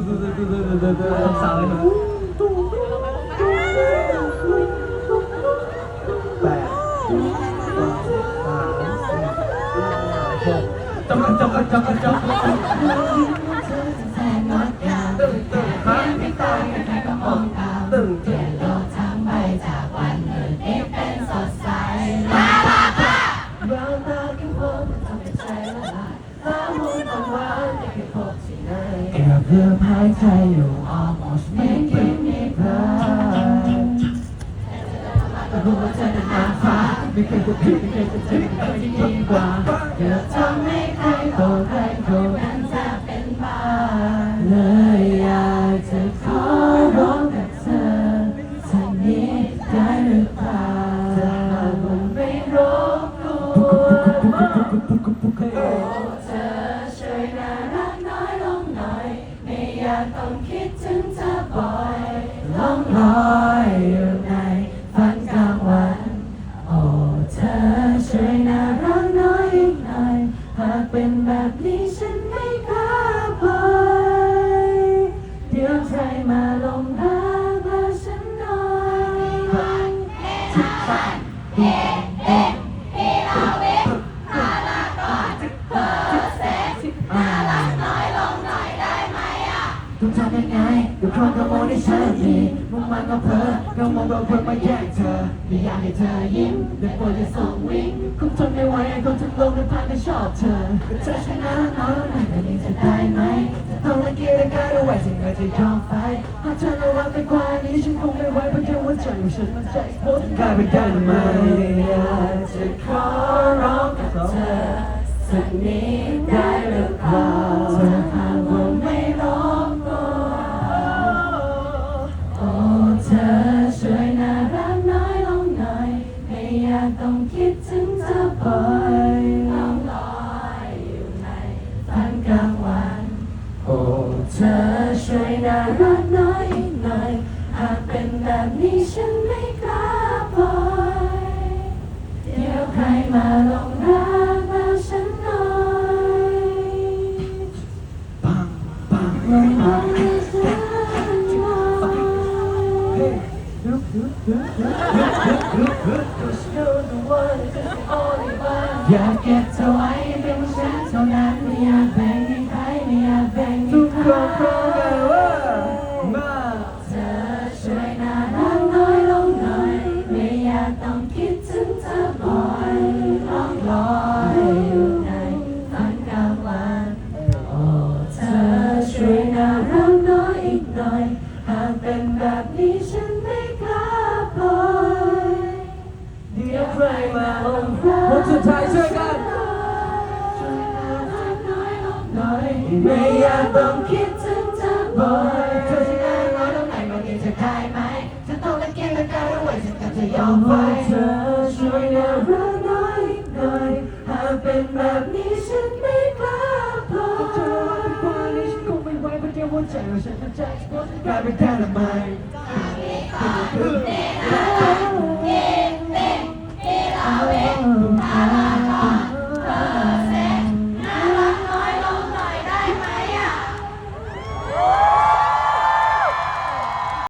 ต้องสาวเลยครับแปดสามสี่หกจบกันจบกันจบกันจบ แค่เพื่อหายใจอยู่ almost making me cry รู้ว่าเธอเป็นนางฟ้าไม่เคยจะผิดไม่เคยจะถึงไม่เคยที่ยิ่งกว่าเธอทำให้ใครต่อใครคนนั้นจะเป็นบ้าเลยอยากจะขอร้องกับเธอสักนิดได้หรือเปล่าถ้าหากว่าไม่รบกว เป็นแบบนี้ฉันไม่กล้าปล่อยเดี๋ยวใครมาลงรักและฉันหน่อยทุกคนเฮเฮพี่เราวิทย์น่ารักก่อนเพอร์เซ็นต์น่ารักน้อยลงหน่อยได้ไหมอะทุกคนเป็นไง ยวคนก็มองที่ฉันดีมุมมันก็เพ้อก็มองเราเพื่อมาแย่งเธอไม่อยากให้เธอยิ้มเดี๋ยวปวดจะส่งวิ่งคงทนไม่ไหวคงทั้งโลกทั้งพันก็ชอบเธอก็เธอชนะน้อยแต่นี่จะได้ไหมจะต้องละเกียดกันเอาไว้ถึงเราจะยอมไปหากเธอระวังไปกว่านี้ฉันคงไม่ไหวเพราะแค่หัวใจของฉันมันใจโคตรกลายเป็นได้ไหมอยากจะขอร้องกับเธอสักนิดได้ ช่วยน่ารักน้อยอีกหน่อย หากเป็นแบบนี้ฉันไม่กล้าปล่อยเดี๋ยวใครมาลงรักแล้วฉันหน่อยปังปังลงรักแล้วฉันหน่อยอยากเก็บเธอไว้ อยอีกหน่อย หากเป็นแบบนี้ฉันไม่กล้าปล่อยเดี๋ยวใครมาลงรักคนสุดท้ายช่วยกันช่วยน่ารักน้อยลงหน่อย ไม่อยากต้องคิดถึงเธอบ่อยเธอจะได้น้อยลงไหนบางทีจะได้ไหมจะต้องละเกียจละกายเอาไว้ฉันก็จะยอมไปเธอช่วยน่ารักน้อยอีกหน่อยหากเป็นแบบนี้ Private Dynamite. Private Dynamite.